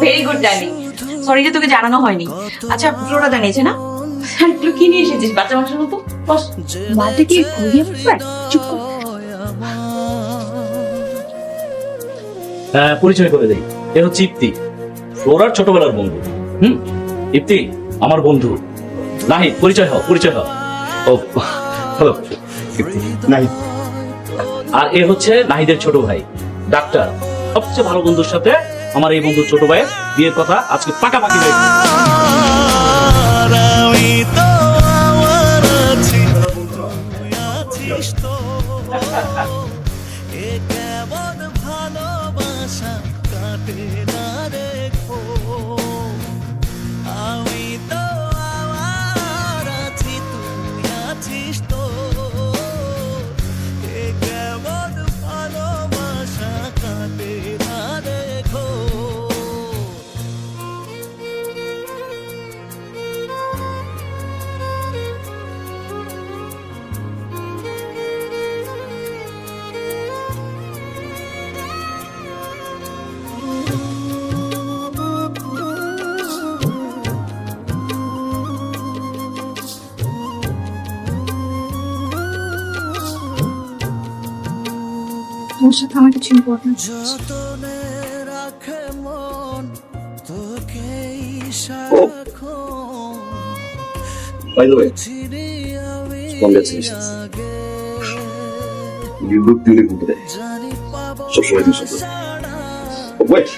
Very good sorry যে তোকে জানানো হয়নি। আচ্ছা ফ্লোরা জানিয়েছে না? একটু কি নিয়ে এসেছিস, বাচ্চা মানুষের মতো? বস কি ঘুরিয়ে চুপ কর। হ্যাঁ পরিচয় করে দেই। এ হচ্ছে ইপ্তি, ফ্লোরার ছোটবেলার বন্ধু। হুম? ইপ্তি, আমার বন্ধু। নাহি পরিচয় হও পরিচয় হও। ও হ্যালো নাহি আর এ হচ্ছে নাহিদের ছোট ভাই, ডাক্তার। সবচেয়ে ভালো বন্ধুর সাথে আমার এই বন্ধু ছোট ভাইয়ের বিয়ের কথা আজকে পাকাপাকি হয়ে ভালোবাসা কাটে তোর সাথে আমার কিছু ইম্পর্টেন্ট যতনে রাখে মন. You look beautiful today. wait,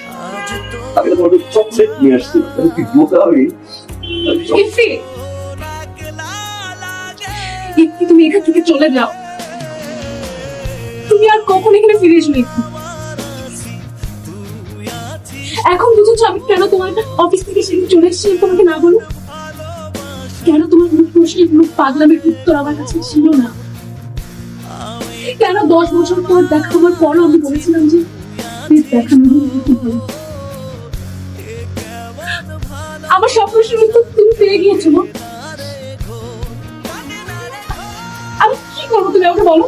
তুমি এখান থেকে চলে যাও। তুমি আর কখন এখানে ফিরে ইফি এখন বুঝেছ আমি কেন তোমার অফিস থেকে সেদিন চলে এসেছি তোমাকে না বলো? কেন তোমার মুখ প্রশ্নের মুখ পাগলামের উত্তর আমার কাছে ছিল না? কেন দশ বছর পর দেখা হওয়ার পরও আমি বলেছিলাম যে। আমার সব প্রশ্নের উত্তর তুমি পেয়ে গিয়েছো আমি কি করব তুমি আমাকে বলো?